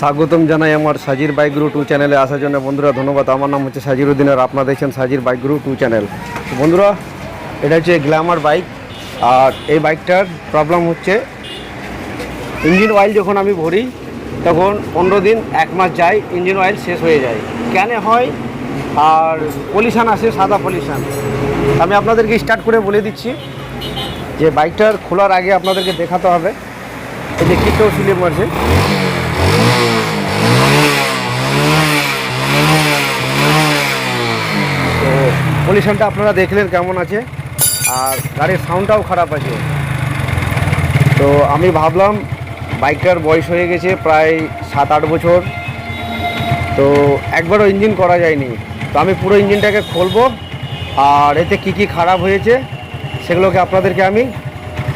স্বাগতম জানাই আমার সাজির বাইক গ্রু টু চ্যানেলে। আসার জন্য বন্ধুরা ধন্যবাদ। আমার নাম হচ্ছে সাজির উদ্দিন আর আপনারা দেখছেন সাজির বাইক গ্রু টু চ্যানেল। বন্ধুরা, এটা হচ্ছে গ্ল্যামার বাইক। আর এই বাইকটার প্রবলেম হচ্ছে, ইঞ্জিন অয়েল যখন আমি ভরি, তখন পনেরো দিন, এক মাস যায়, ইঞ্জিন অয়েল শেষ হয়ে যায়। কেন হয়? আর পলিউশান আসে, সাদা পলিউশান আমি আপনাদেরকে স্টার্ট করে বলে দিচ্ছি যে বাইকটার খোলার আগে আপনাদেরকে দেখাতে হবে। এই যে কিটেও স্লিপ মারছে তো পলিউশনটা আপনারা দেখলেন কেমন আছে, আর গাড়ির সাউন্ডটাও খারাপ আছে। তো আমি ভাবলাম, বাইকটার বয়স হয়ে গেছে প্রায় সাত আট বছর। তো একবারও ইঞ্জিন করা যায়নি। তো আমি পুরো ইঞ্জিনটাকে খুলবো, আর এতে কি কি খারাপ হয়েছে, সেগুলোকে আপনাদেরকে আমি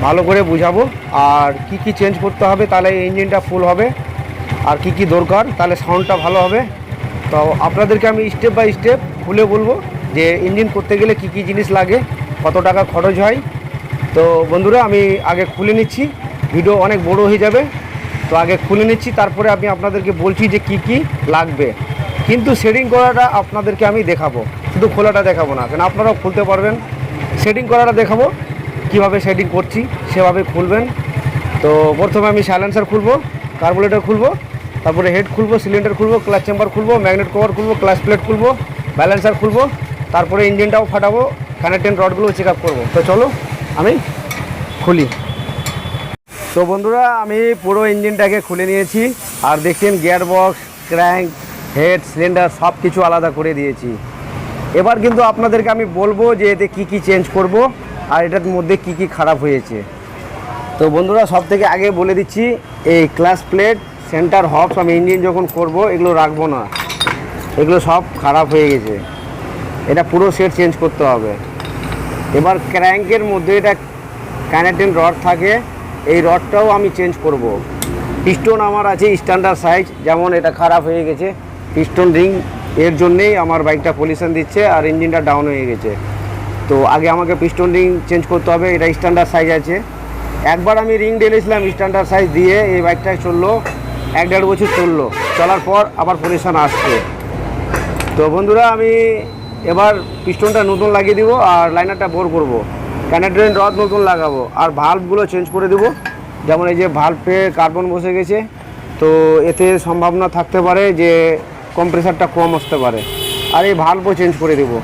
ভালো করে বুঝাবো। আর কি কি চেঞ্জ করতে হবে, তাহলে এই ইঞ্জিনটা ফুল হবে। আর কি কি দরকার, তাহলে সাউন্ডটা ভালো হবে। তো আপনাদেরকে আমি স্টেপ বাই স্টেপ খুলে বলব যে ইঞ্জিন করতে গেলে কি কি জিনিস লাগে, কত টাকা খরচ হয়। তো বন্ধুরা, আমি আগে খুলে নিচ্ছি। ভিডিও অনেক বড় হয়ে যাবে। তো আগে খুলে নিচ্ছি, তারপরে আমি আপনাদেরকে বলছি যে কি কি লাগবে। কিন্তু শেডিং করাটা আপনাদেরকে আমি দেখাবো। শুধু খোলাটা দেখাবো না, কেন আপনারাও খুলতে পারবেন। শেডিং করাটা দেখাবো, কীভাবে শেডিং করছি, সেভাবে খুলবেন। তো প্রথমে আমি সাইলেন্সার খুলবো কার্বোরেটর খুলবো। তারপরে হেড খুলবো সিলিন্ডার খুলবো ক্লাচ চেম্বার খুলবো ম্যাগনেট কভার খুলবো ক্লাচ প্লেট খুলবো ব্যালেন্সার খুলবো, তারপরে ইঞ্জিনটাও ফাটাবো কানেক্টেন রডগুলো চেক আপ করব। তো চলো, আমি খুলি। তো বন্ধুরা, আমি পুরো ইঞ্জিনটাকে খুলে নিয়েছি, আর দেখছেন gear box crank head cylinder সব কিছু আলাদা করে দিয়েছি। এবার কিন্তু আপনাদেরকে আমি বলব যে এতে কি কি চেঞ্জ করব, আর এটার মধ্যে কি কি খারাপ হয়েছে। তো বন্ধুরা সব থেকে আগে বলে দিচ্ছি, এই ক্লাস প্লেট সেন্টার হবস আমি ইঞ্জিন যখন করব, এগুলো রাখব না। এগুলো সব খারাপ হয়ে গেছে। এটা পুরো সেট চেঞ্জ করতে হবে। এবার ক্র্যাঙ্কের মধ্যে এটা কানেক্টেন রড থাকে, এই রডটাও আমি চেঞ্জ করব। পিস্টন আমার আছে স্ট্যান্ডার্ড সাইজ যেমন এটা খারাপ হয়ে গেছে। পিস্টন রিং এর জন্যেই আমার বাইকটা পলিউশন দিচ্ছে আর ইঞ্জিনটা ডাউন হয়ে গেছে। তো আগে আমাকে পিস্টন রিং চেঞ্জ করতে হবে, এটা স্ট্যান্ডার্ড সাইজ আছে। একবার আমি রিং ঢেলেছিলাম স্ট্যান্ডার্ড সাইজ দিয়ে, এই বাইকটা চলল। এক দেড় বছর চলল। চলার পর আবার পলিউশন আসছে। তো বন্ধুরা, আমি এবার পিস্টনটা নতুন লাগিয়ে দিব আর লাইনারটা বোর করব। কানেক্টরের রড নতুন লাগাবো? আর ভাল্বগুলো চেঞ্জ করে দেবো। যেমন এই যে ভাল্বে কার্বন বসে গেছে। তো এতে সম্ভাবনা থাকতে পারে যে কম্প্রেসারটা কম আসতে পারে। আর এই ভাল্বও চেঞ্জ করে দেবো।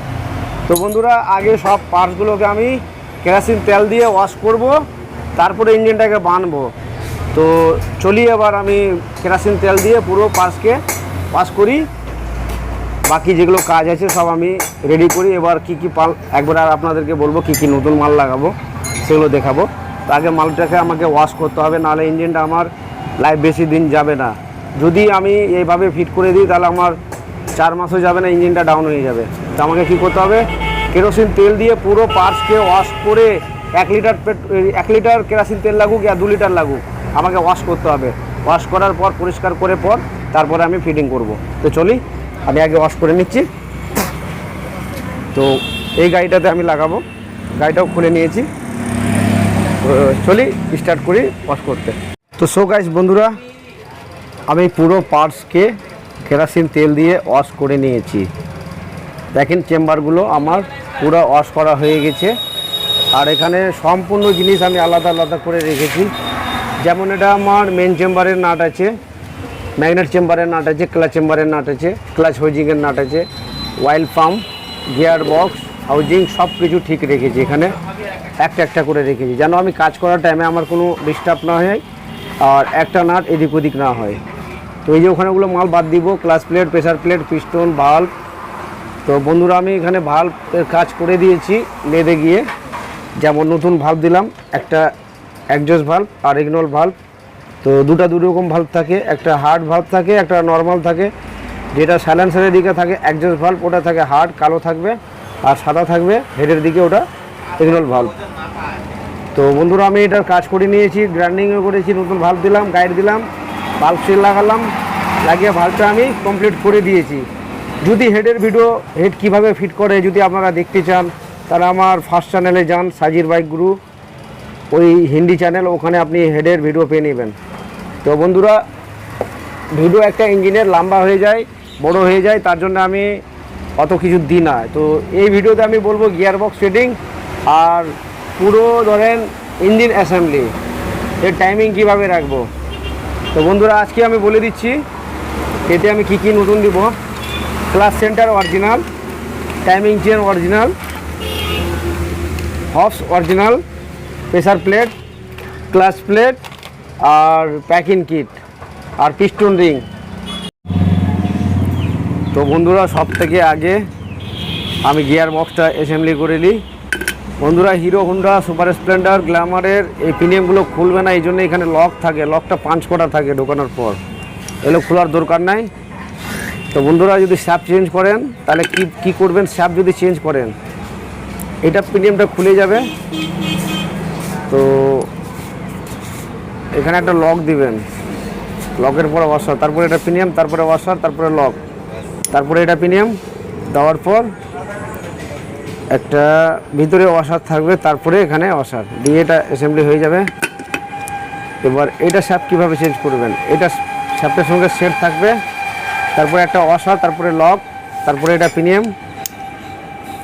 তো বন্ধুরা, আগে সব পার্টসগুলোকে আমি কেরাসিন তেল দিয়ে ওয়াশ করব। তারপরে ইঞ্জিনটাকে বানবো। তো চলি এবার আমি কেরাসিন তেল দিয়ে পুরো পার্টসকে পাশ করি। বাকি যেগুলো কাজ আছে সব আমি রেডি করি। এবার কি কি পাল একবার আর আপনাদেরকে বলব কি কি নতুন মাল লাগাবো, সেগুলো দেখাবো। তো আগে মালটাকে আমাকে ওয়াশ করতে হবে, নাহলে ইঞ্জিনটা আমার লাইফ বেশি দিন যাবে না। যদি আমি এইভাবে ফিট করে দিই, তাহলে আমার চার মাসও যাবে না ইঞ্জিনটা ডাউন হয়ে যাবে। তো আমাকে কী করতে হবে? কেরোসিন তেল দিয়ে পুরো পার্টসকে ওয়াশ করে এক লিটার পেট এক লিটার কেরোসিন তেল লাগুক, আর দু লিটার লাগুক। আমাকে ওয়াশ করতে হবে। ওয়াশ করার পর, পরিষ্কার করে পর, তারপরে আমি ফিটিং করব। তো চলি, আমি আগে ওয়াশ করে নিচ্ছি। তো এই গাড়িটাতে আমি লাগাবো। গাড়িটাও খুলে নিয়েছি। চলি স্টার্ট করি ওয়াশ করতে। তো সো গাইস বন্ধুরা, আমি পুরো পার্টসকে কেরাসিন তেল দিয়ে ওয়াশ করে নিয়েছি। দেখেন চেম্বারগুলো আমার পুরো ওয়াশ করা হয়ে গেছে। আর এখানে সম্পূর্ণ জিনিস আমি আলাদা আলাদা করে রেখেছি। যেমন এটা আমার মেন চেম্বারের নাট আছে ম্যাগনেট চেম্বারের নাট আছে ক্লাচ চেম্বারের নাট আছে ক্লাচ হাউজিংয়ের নাট আছে oil pump gear box housing সব কিছু ঠিক রেখেছি এখানে। একটা একটা করে রেখেছি। যেন আমি কাজ করার টাইমে আমার কোনো ডিস্টার্ব না হয় আর একটা নাট এদিক ওদিক না হয়। তো এই যে ওখানেগুলো মাল বাদ দিব clutch plate pressure plate piston valve তো বন্ধুরা, আমি এখানে ভাল্বের কাজ করে দিয়েছি, লেদে গিয়ে। যেমন নতুন ভাল্ব দিলাম, একটা অ্যাডজাস্ট ভাল্ব আর ইগনোল ভাল্ব তো দুটা দু রকম ভাল্ব থাকে, একটা হার্ড ভাল্ব থাকে, একটা নর্মাল থাকে। যেটা সাইলেন্সারের দিকে থাকে অ্যাডজাস্ট ভাল্ব ওটা থাকে হার্ড কালো থাকবে আর সাদা থাকবে হেডের দিকে ওটা ইগনোল ভাল্ব তো বন্ধুরা, আমি এটার কাজ করে নিয়েছি গ্রাইন্ডিংও করেছি, নতুন ভাল্ব দিলাম গাইড দিলাম বাল্ব সেল লাগালাম, লাগিয়ে ভাল্বটা আমি কমপ্লিট করে দিয়েছি। যদি হেডের ভিডিও হেড কীভাবে ফিট করে, যদি আপনারা দেখতে চান, তাহলে আমার ফার্স্ট চ্যানেলে যান, সাজির বাইক গুরু ওই হিন্দি চ্যানেল ওখানে আপনি হেডের ভিডিও পেয়ে নেবেন। তো বন্ধুরা ভিডিও একটা ইঞ্জিনের লম্বা হয়ে যায়, বড় হয়ে যায়, তার জন্য আমি অত কিছু দিই না। তো এই ভিডিওতে আমি বলব গিয়ার বক্স সেটিং আর পুরো ধরেন ইঞ্জিন অ্যাসেম্বলি এর টাইমিং কীভাবে রাখব। তো বন্ধুরা, আজকে আমি বলে দিচ্ছি, এতে আমি কি কি নতুন দিব। Clutch center original timing chain original hubs original pressure plate clutch plate আর প্যাকিং কিট আর পিস্টন রিং। তো বন্ধুরা সব থেকে আগে আমি গিয়ার বক্সটা অ্যাসেম্বলি করে নিই। বন্ধুরা, হিরো হোন্ডা, সুপার স্প্লেন্ডার, গ্ল্যামারের এই প্রিমিয়ামগুলো খুলবে না এই জন্য এখানে লক থাকে, লকটা পাঁচ কটা থাকে ঢোকানোর পর। এগুলো খোলার দরকার নাই। তো বন্ধুরা, যদি স্যাপ চেঞ্জ করেন, তাহলে কি কি করবেন? স্যাপ যদি চেঞ্জ করেন, এটা প্রিমিয়ামটা খুলে যাবে। তো এখানে একটা লক দিবেন। লকের পরে ওয়াশার তারপরে এটা প্রিমিয়াম তারপরে ওয়াশার তারপরে লক তারপরে এটা প্রিমিয়াম দেওয়ার পর একটা ভিতরে ওয়াশার থাকবে, তারপরে এখানে ওয়াশার দিয়ে এটা অ্যাসেম্বলি হয়ে যাবে। এবার এটা শ্যাপ কীভাবে চেঞ্জ করবেন? এটা শ্যাপের সঙ্গে সেট থাকবে, তারপরে একটা ওয়াশার তারপরে লক তারপরে এটা প্রিমিয়াম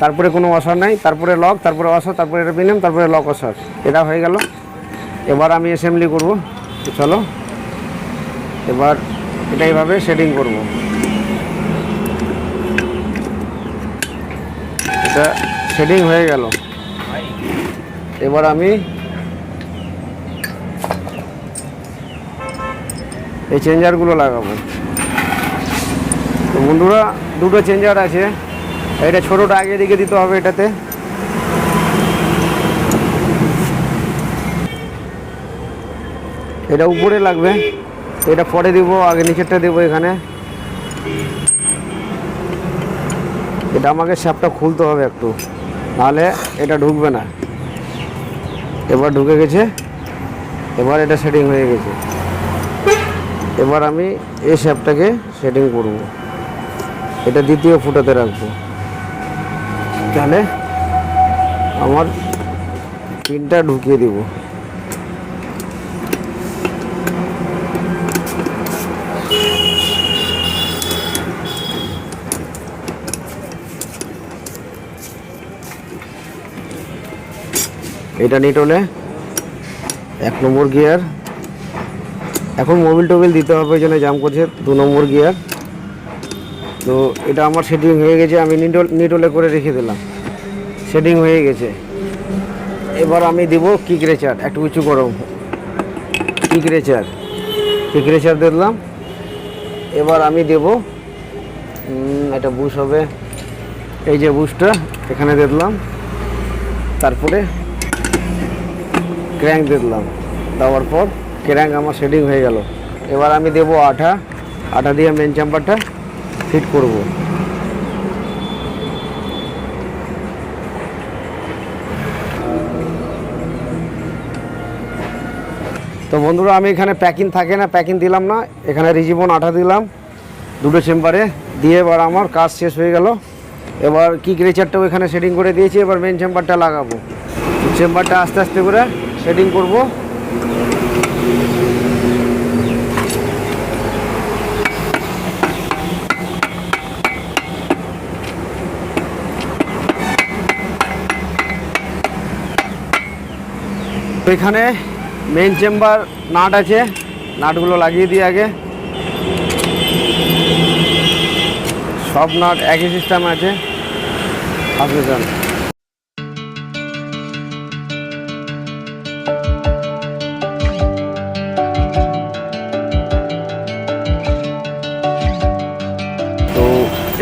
তারপরে কোনো ওয়াশার নাই, তারপরে লক তারপরে ওয়াশার তারপরে এটা প্রিমিয়াম তারপরে লক ওয়াশার এটা হয়ে গেল। এবার আমি অ্যাসেম্বলি করব। চলো। এবার এটা এইভাবে সেটিং করব। এটা সেটিং হয়ে গেল। এবার আমি এই চেঞ্জারগুলো লাগাবো। তো বন্ধুরা, দুটো চেঞ্জার আছে। এটা ছোটোটা আগে দিকে দিতে হবে এটাতে। এটা উপরে লাগবে। এটা পরে দিব, আগে নিচেরটা দেবো এখানে। এটা আমাকে শ্যাপটা খুলতে হবে একটু, নাহলে এটা ঢুকবে না। এবার ঢুকে গেছে, এবার এটা সেটিং হয়ে গেছে। এবার আমি এই শ্যাপটাকে সেটিং করব। এটা দ্বিতীয় ফুটাতে রাখব। তাহলে আমার পিনটা ঢুকিয়ে দিব। এটা নিটলে এক নম্বর গিয়ার এখন মোবিল টোবিল দিতে হবে জন্য জাম করছে দু নম্বর গিয়ার তো এটা আমার সেটিং হয়ে গেছে, আমি নিটল নিটলে করে রেখে দিলাম। সেটিং হয়ে গেছে। এবার আমি দিব কিক রেচার একটু উঁচু গরম কিক রেচার কিক রেচার দিলাম এবার আমি দেব এটা বুশ হবে। এই যে বুশটা এখানে দিলাম তারপরে ক্র্যাঙ্ক দিলাম দেওয়ার পর ক্র্যাঙ্ক আমার শেডিং হয়ে গেল। এবার আমি দেব আঠা। আঠা দিয়ে মেন চাম্পারটা ফিট করব। তো বন্ধুরা, আমি এখানে প্যাকিং থাকে না প্যাকিং দিলাম না। এখানে রিজিবন আঠা দিলাম দুটো চেম্বারে। দিয়ে এবার আমার কাজ শেষ হয়ে গেল। এবার কিক রেচারটাও এখানে সেটিং করে দিয়েছি, এবার মেন চেম্বারটা লাগাবো। চেম্বারটা আস্তে আস্তে করে সেটিং করব। এখানে মেন চেম্বার নাট আছে। নাটগুলো লাগিয়ে দিই আগে। সব নাট একই সিস্টেম আছে। আপনি তো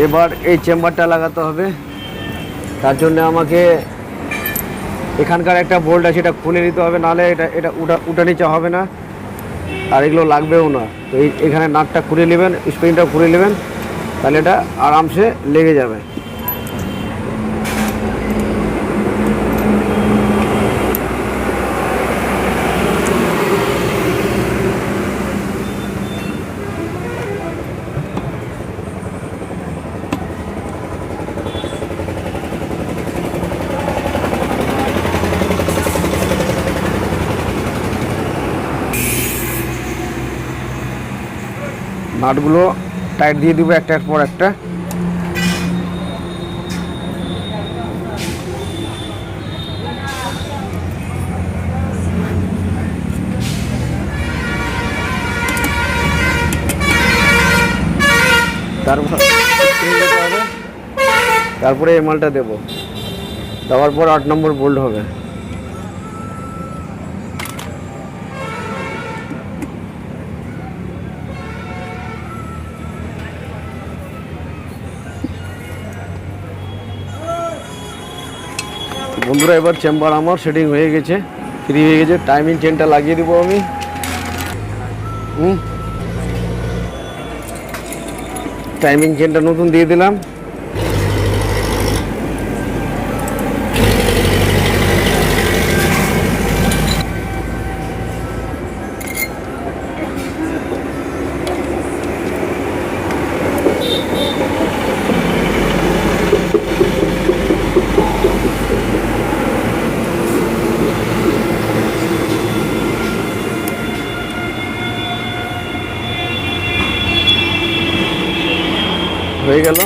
এবার এই চেম্বারটা লাগাতে হবে। তার জন্য আমাকে এখানকার একটা বোল্ট আছে, এটা খুলে নিতে হবে, নাহলে এটা এটা উঠা উঠা নিচে হবে না। আর এগুলো লাগবেও না। তো এখানে নাটটা খুলে নেবেন স্প্রিংটা খুলে নেবেন, তাহলে এটা আরামসে লেগে যাবে। নাটগুলো টাইট দিয়ে দিব একটার পর একটা। তারপর এই মালটা দেবো। দেওয়ার পর আট নম্বর বোল্ড হবে। বন্ধুরা, এবার চেম্বার আমার সেটিং হয়ে গেছে। ফ্রি হয়ে গেছে। টাইমিং চেনটা লাগিয়ে দেবো আমি। হুম। টাইমিং চেনটা নতুন দিয়ে দিলাম হয়ে গেল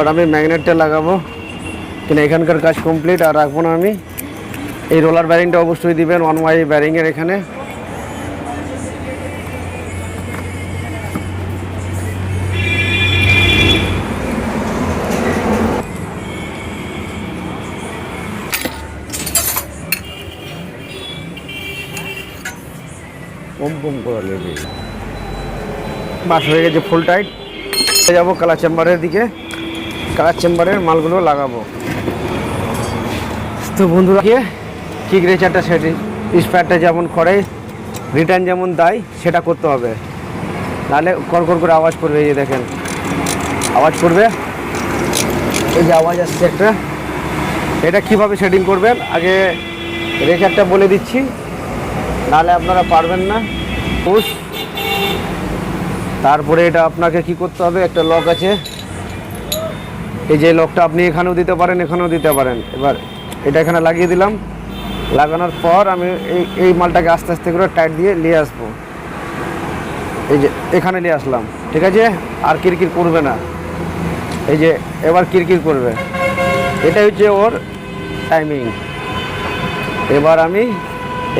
এবার আমি ম্যাগনেটটা লাগাবো। কিনা এখানকার কাজ কমপ্লিট আর রাখব না আমি। এই রোলার ব্যারিংটা অবশ্যই দিবেন ওয়ান ওয়াই ব্যারিংয়ের এখানে। কম কম করে লেগে বাস হয়ে গেছে ফুল টাইট যাব কালার চেম্বারের দিকে। কালার চেম্বারের মালগুলো লাগাবো। তো বন্ধুরা কিক রেচারটা সেটি স্প্যারটা যেমন করে রিটার্ন যেমন দেয়, সেটা করতে হবে। নাহলে কর কর আওয়াজ করবে এই যে দেখেন। আওয়াজ করবে এই যে আওয়াজ আসছে একটা। এটা কীভাবে সেটিং করবেন? আগে রেচারটা বলে দিচ্ছি। নাহলে আপনারা পারবেন না। পুশ তারপরে এটা আপনাকে কি করতে হবে? একটা লক আছে। এই যে লকটা আপনি এখানেও দিতে পারেন, এখানেও দিতে পারেন। এবার এটা এখানে লাগিয়ে দিলাম। লাগানোর পর আমি এই এই মালটাকে আস্তে আস্তে করে টাইট দিয়ে নিয়ে আসব। এই যে এখানে নিয়ে আসলাম, ঠিক আছে? আর কিরকির করবে না। এই যে এবার কিরকির করবে। এটা হচ্ছে ওর টাইমিং এবার আমি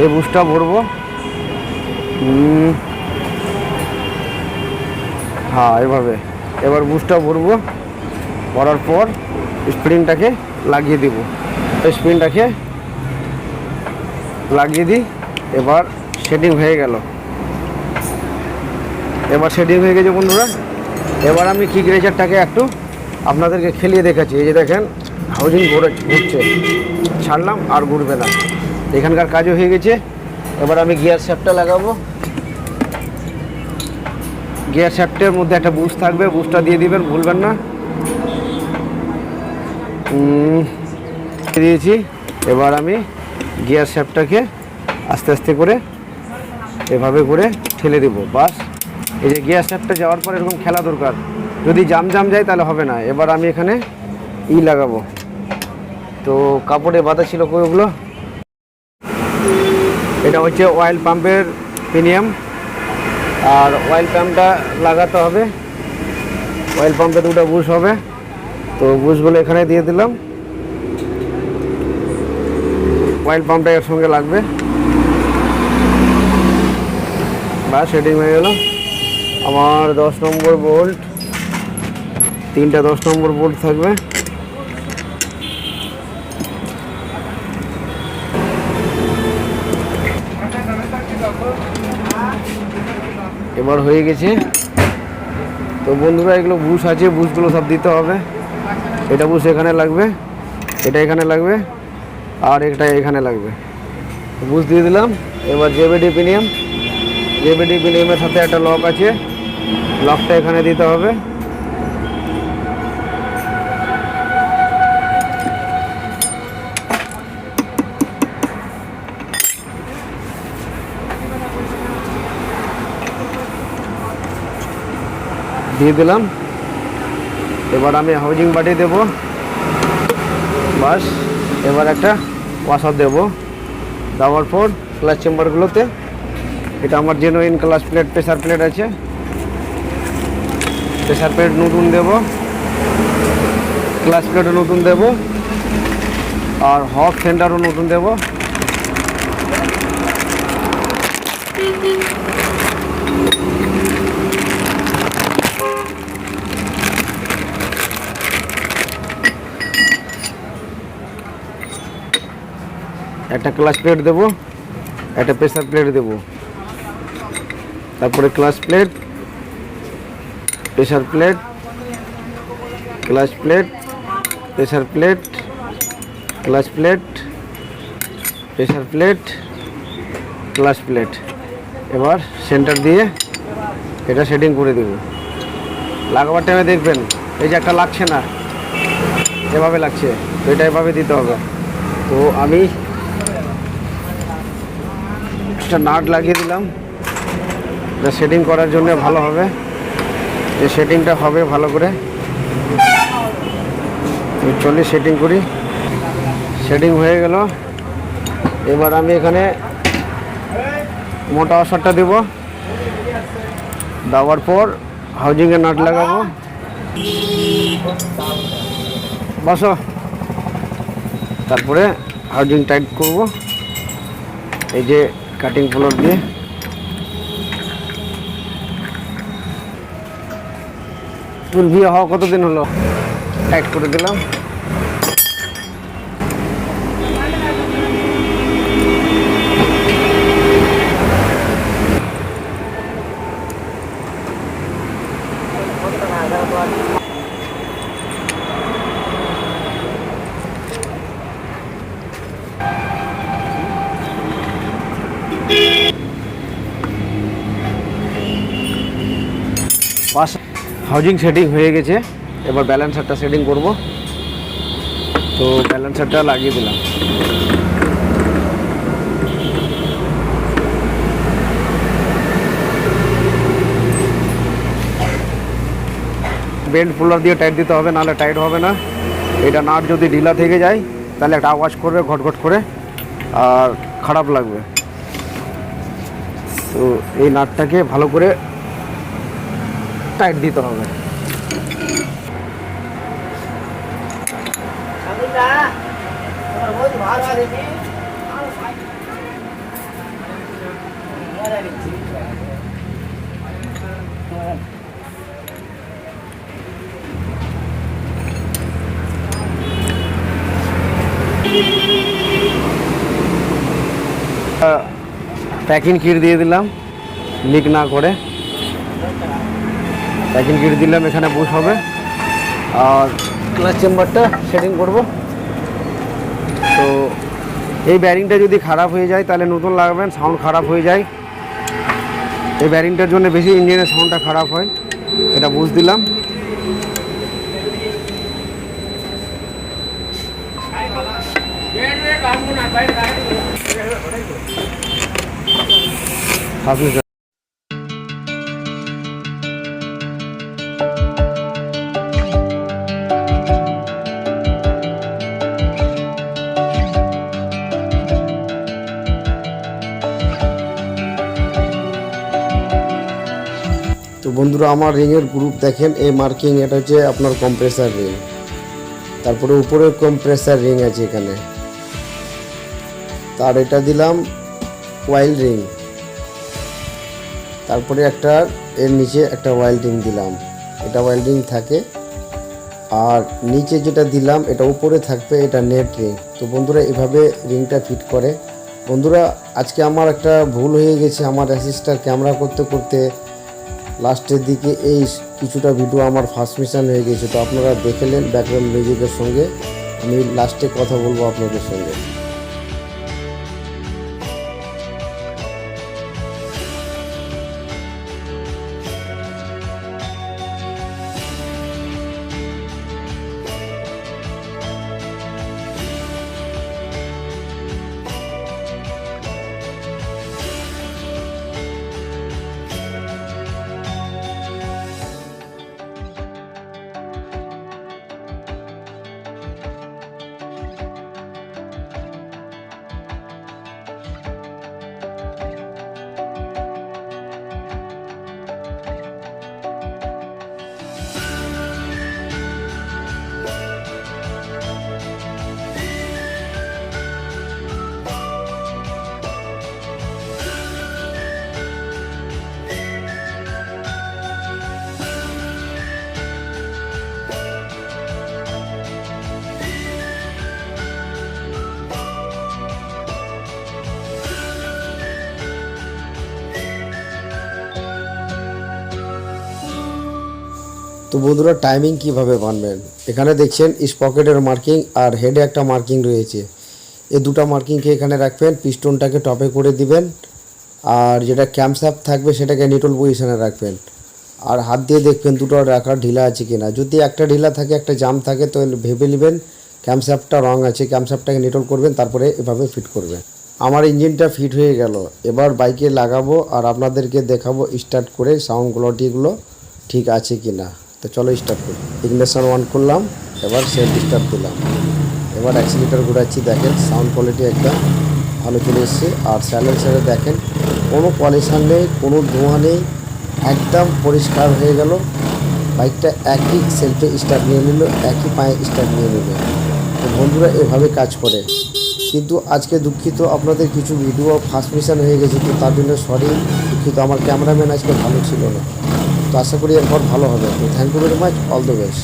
এই বুসটা ভরবো। হ্যাঁ এভাবে। এবার বুস্টটা ভরবো। ভরার পর স্প্রিংটাকে লাগিয়ে দিব। স্প্রিংটাকে লাগিয়ে দিই, এবার শেডিং হয়ে গেল। এবার শেডিং হয়ে গেছে বন্ধুরা। এবার আমি কিক রেচারটাকে একটু আপনাদেরকে খেলিয়ে দেখাচ্ছি। এই যে দেখেন, হাউজিং ঘুরে ঘুরছে। ছাড়লাম আর ঘুরবে না। এখানকার কাজও হয়ে গেছে। এবার আমি গিয়ার শ্যাপটা লাগাবো। গিয়ার শ্যাফটের মধ্যে একটা বুস্ট থাকবে। বুস্টটা দিয়ে দিবেন, ভুলবেন না। দিয়েছি। এবার আমি গিয়ার শ্যাফটটাকে আস্তে আস্তে করে এভাবে করে ঠেলে দেব। বাস, এই যে গিয়ার শ্যাফটটা যাওয়ার পর এরকম খেলা দরকার। যদি জাম জাম যায় তাহলে হবে না। এবার আমি এখানে ই লাগাবো। তো কাপড়ে বাঁধা ছিল ওগুলো? এটা হচ্ছে অয়েল পাম্পের প্রিমিয়াম আর অয়েল পাম্পটা লাগাতে হবে। অয়েল পাম্পে দুটো বুশ হবে। তো বুশগুলো এখানে দিয়ে দিলাম। অয়েল পাম্পটা এর সঙ্গে লাগবে। বা সেটিং হয়ে গেল। আমার দশ নম্বর বোল্ট তিনটা দশ নম্বর বোল্ট থাকবে। এবার হয়ে গেছে। তো বন্ধুরা, এগুলো বুশ আছে বুশগুলো সব দিতে হবে। এটা বুশ এখানে লাগবে, এটা এখানে লাগবে, আর এটা এখানে লাগবে। বুঝ দিয়ে দিলাম, এবার জেবিডি প্রিমিয়াম জেবিডি প্রিমিয়ামের সাথে একটা লক আছে লকটা এখানে দিতে হবে। দিয়ে দিলাম এবার আমি হাউজিং বাটি দেব। বাস, এবার একটা ওয়াশার দেব। দেওয়ার পর ক্লাস চেম্বারগুলোতে এটা আমার genuine clutch plate pressure plate আছে। প্রেশার প্লেট নতুন দেব। ক্লাস প্লেটও নতুন দেব। আর হক সেন্টারও নতুন দেব। একটা ক্লাস প্লেট দেবো, একটা প্রেসার প্লেট দেবো। তারপরে clutch plate, pressure plate, clutch plate, pressure plate, clutch plate, pressure plate, clutch plate. এবার সেন্টার দিয়ে এটা সেটিং করে দেবো। লাগাবার টাইমে দেখবেন, এই যে একটা লাগছে না, এভাবে লাগছে এটা এভাবে দিতে হবে। তো আমি একটা নাট লাগিয়ে দিলাম। এটা সেটিং করার জন্য ভালো হবে। যে সেটিংটা হবে ভালো করে। চল্লিশ সেটিং করি। সেটিং হয়ে গেল। এবার আমি এখানে মোটা অসারটা দেব। দেওয়ার পর হাউজিংয়ে নাট লাগাবো। বসো। তারপরে হাউজিং টাইট করব। এই যে কাটিং ফ্লোর দিয়ে। বিয়ে হওয়া কতদিন হলো? অ্যাড করে দিলাম। পাশ হাউজিং সেটিং হয়ে গেছে। এবার ব্যালেন্সারটা সেটিং করব। তো ব্যালেন্সারটা লাগিয়ে দিলাম। বেল্ট ফুলার দিয়ে টাইট দিতে হবে, নাহলে টাইট হবে না। এটা নাট যদি ঢিলা থেকে যায়, তাহলে একটা আওয়াজ করবে, ঘটঘট করে, আর খারাপ লাগবে। তো এই নাটটাকে ভালো করে টাইট দিতে হবে প্যাকিং কিট দিয়ে দিলাম লিক না করে প্যাকিং কিট দিলাম, এখানে বুশ হবে। আর ক্লাস চেম্বারটা সেটিং করব। তো এই ব্যারিংটা যদি খারাপ হয়ে যায়, তাহলে নতুন লাগাবেন সাউন্ড খারাপ হয়ে যায়। এই ব্যারিংটার জন্য বেশি ইঞ্জিনের সাউন্ডটা খারাপ হয়, এটা বুঝ দিলাম। আপনি আমার রিংয়ের গ্রুপ দেখেন, এই মার্কিং এটা হচ্ছে আপনার কম্প্রেসার রিং তারপরে উপরে কম্প্রেসার রিং আছে এখানে। তার এটা দিলাম ওয়াইল রিং তারপরে একটা, এর নিচে একটা ওয়াইল রিং দিলাম। এটা ওয়াইল রিং থাকে। আর নিচে যেটা দিলাম, এটা উপরে থাকবে এটা নেট রিং তো বন্ধুরা, এভাবে রিংটা ফিট করে। বন্ধুরা, আজকে আমার একটা ভুল হয়ে গেছে। আমার অ্যাসিস্টার ক্যামেরা করতে করতে লাস্টের দিকে এই কিছুটা ভিডিও আমার ফার্স্ট মিশন হয়ে গেছে। তো আপনারা দেখে নেন ব্যাকগ্রাউন্ড মিউজিকের সঙ্গে। আমি লাস্টে কথা বলব আপনাদের সঙ্গে। তো বন্ধুরা টাইমিং কীভাবে বানবেন? এখানে দেখছেন স্পকেটের মার্কিং আর হেডে একটা মার্কিং রয়েছে। এই দুটো মার্কিংকে এখানে রাখবেন পিস্টনটাকে টপে করে দিবেন, আর যেটা ক্যাম্পস্যাপ থাকবে সেটাকে নিটল পজিশনে রাখবেন। আর হাত দিয়ে দেখবেন দুটো রাখার ঢিলা আছে কি না যদি একটা ঢিলা থাকে, একটা জাম থাকে তো ভেবে নেবেন ক্যাম্পস্যাপটা রং আছে। ক্যাম্পস্যাপটাকে নিটল করবেন, তারপরে এভাবে ফিট করবেন। আমার ইঞ্জিনটা ফিট হয়ে গেল। এবার বাইকে লাগাবো, আর আপনাদেরকে দেখাবো স্টার্ট করে সাউন্ড কোয়ালিটিগুলো ঠিক আছে কি না তো চলো স্টার্ট করি। ইগনেশন অন করলাম এবার সেলফ স্টার্ট দিলাম। এবার অ্যাক্সিলিটার ঘুরাচ্ছি, দেখেন সাউন্ড কোয়ালিটি একদম ভালো চলে এসছে। আর স্যালেন্সারে দেখেন, কোনো পলিউশন নেই, কোনো ধোঁয়া নেই, একদম পরিষ্কার হয়ে গেল। বাইকটা একই সেলফে স্টার্ট নিয়ে নিল, একই পায়ে স্টার্ট নিয়ে নিল। বন্ধুরা এভাবে কাজ করে। কিন্তু আজকে দুঃখিত, আপনাদের কিছু ভিডিও ফার্স্ট মিশন হয়ে গেছে, তো তার জন্য সরি দুঃখিত। আমার ক্যামেরাম্যান আজকে ভালো ছিল না। তো আশা করি এরপর ভালো হবে। তো thank you very much all the best